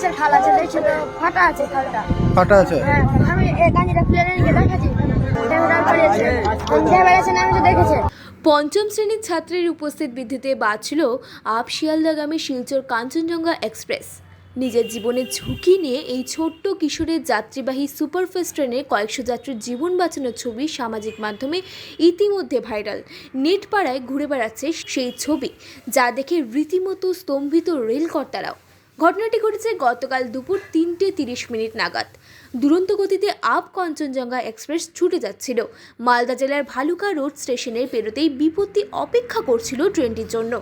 কিসের খাল আছে দেখছি তো ফাটা আছে খালটা। ফাটা আছে? হ্যাঁ আমি খুলে নিয়ে দেখাচ্ছি। দেখেছি। পঞ্চম শ্রেণির ছাত্রের উপস্থিত বিদ্যুতে বাঁচল আপ শিয়ালদাগামী শিলচর কাঞ্চনজঙ্ঘা এক্সপ্রেস। নিজের জীবনের ঝুঁকি নিয়ে এই ছোট্ট কিশোরের যাত্রীবাহী সুপারফাস্ট ট্রেনে কয়েকশো যাত্রীর জীবন বাঁচানোর ছবি সামাজিক মাধ্যমে ইতিমধ্যে ভাইরাল। নেট পাড়ায় ঘুরে বেড়াচ্ছে সেই ছবি যা দেখে রীতিমতো স্তম্ভিত রেলকর্তারাও। ঘটনাটি ঘটেছে গতকাল দুপুর তিনটে তিরিশ মিনিট নাগাদ। দুরন্ত গতিতে আপ কাঞ্চনজঙ্ঘা এক্সপ্রেস ছুটে যাচ্ছিল। মালদা জেলার ভালুকা রোড স্টেশনে পেরোতেই বিপত্তি অপেক্ষা করছিল ট্রেনটির জন্য।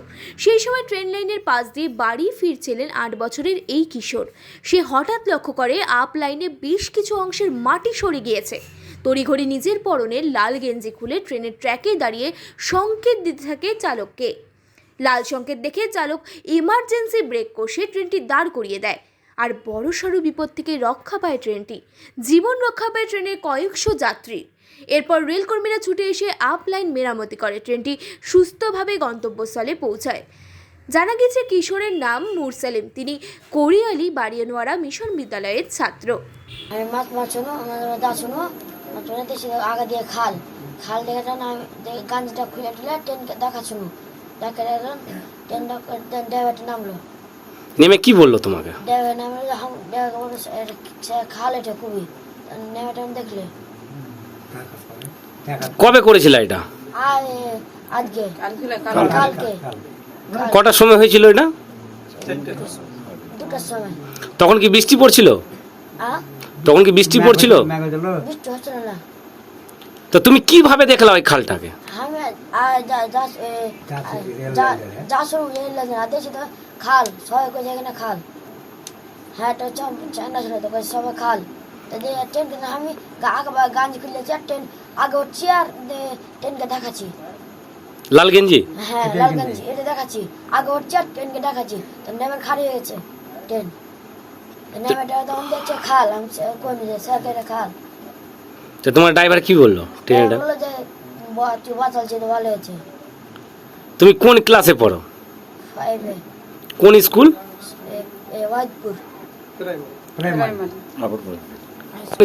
সেই সময় ট্রেন লাইনের পাশ দিয়ে বাড়ি ফিরছিলেন আট বছরের এই কিশোর। সে হঠাৎ লক্ষ্য করে আপ লাইনে বেশ কিছু অংশের মাটি সরে গিয়েছে। তড়িঘড়ি নিজের পরনে লাল গেঞ্জি খুলে ট্রেনের ট্র্যাকে দাঁড়িয়ে সংকেত দিতে থাকে চালককে। লাল সংকেত দেখে চালক ইমার্জেন্সি ব্রেক কষে ট্রেনটি দাঁড় করিয়ে দেয়। আর বড়সড় বিপদ থেকে রক্ষা পায় ট্রেনটি। জীবন রক্ষা পায় ট্রেনের কয়েকশো যাত্রী। এরপর রেলকর্মীরা ছুটে এসে আপ লাইন মেরামতি করে। ট্রেনটি সুস্থভাবে গন্তব্যস্থলে পৌঁছায়। জানা গেছে কিশোরের নাম মুরসালিম তিনি কোরিয়ালি বাড়িয়ানোয়ারা মিশন বিদ্যালয়ের ছাত্র। ট্রেনে আগে দিয়ে খাল। খাল দেখে ট্রেন দেখি গাঞ্জিটা খুলে টুলে ট্রেনকে দেখাশুনো দেখে ট্রেন ট্রেন ড্রাইভারটা নামলো। নেমে কি বলল তোমাকে? ড্রাইভার নামলো ড্রাইভার বলল "এ- সে খাল এটা খুবই নেমে ট্রেন দেখলে। কবে করেছিল এটা? আজকে। কালকে কটার সময় হয়েছিল এটা? দুটার সময়। তখন কি বৃষ্টি পড়ছিল? তখন কি বৃষ্টি পড়ছিল? না। তো তুমি কীভাবে দেখলা ওই খালটাকে? আর রেল তো খাল সবাই এখানে খাল? হ্যাঁ ছিল তো সবাই খাল। যে আমি আগে গাঞ্জ খুললেছি আর ট্রেন আগে উঠছি আর ট্রেনকে দেখাচ্ছি। লাল গেঞ্জি? হ্যাঁ লালগঞ্জ এটা দেখাচ্ছি। আগে উঠছি আর ট্রেনকে দেখাচ্ছি। তো নেমের খালি হয়ে গেছে ট্রেন। তো নেমেটা তখন দেখছে খাল আমি কোন যে খাল? তো তোমার ড্রাইভার কি বলল? ট্রেনটা? বলল যে বা- তুই তো ভালো হয়েছে তুমি কোন ক্লাসে পড়ো? ফাইভে কোন স্কুল? ওয়াইদপুর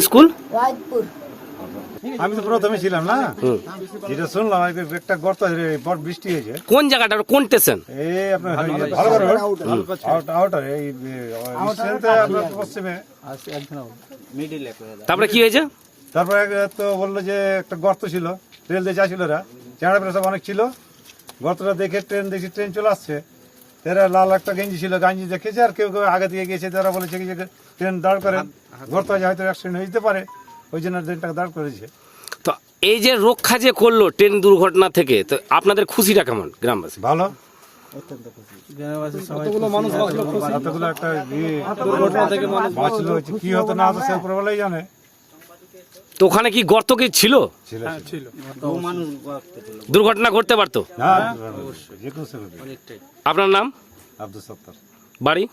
স্কুল? ওয়াইদপুর আমি তো প্রথমে ছিলাম না। যেটা শুনলাম একটা গর্ত বড় বৃষ্টি হয়েছে। কোন জায়গাটা? কোন স্টেশন? এই আপনার আউটার এই আপনার পশ্চিমে। তারপরে কি হয়েছে? তারপরে তো বলল যে একটা গর্ত ছিল। রেল দিয়ে যাচ্ছিল ওরা। চাঁড়া পেড়া অনেক ছিল। গর্তটা দেখে ট্রেন দেখছি ট্রেন চলে আসছে। এরা লাল একটা গেঞ্জি ছিল গেঞ্জি দেখেছে আর কেউ কেউ আগে দিয়ে গিয়েছে তারা বলেছে কি যে ট্রেন দাঁড় করেন গর্ত হয়তো অ্যাক্সিডেন্ট হয়ে যেতে পারে। ওই জন্য ট্রেনটাকে দাঁড় করেছে। তো এই যে রক্ষা যে করল ট্রেন দুর্ঘটনা থেকে তো আপনাদের খুশিটা কেমন গ্রামবাসী ভালো ইয়ে কি হতো না হতো সে উপরবেলাই জানে। তো ওখানে কি গর্ত কি ছিল? ছিল ছিল। দুর্ঘটনা ঘটতে পারতো? আপনার নাম? আব্দুল সত্তার। বাড়ি?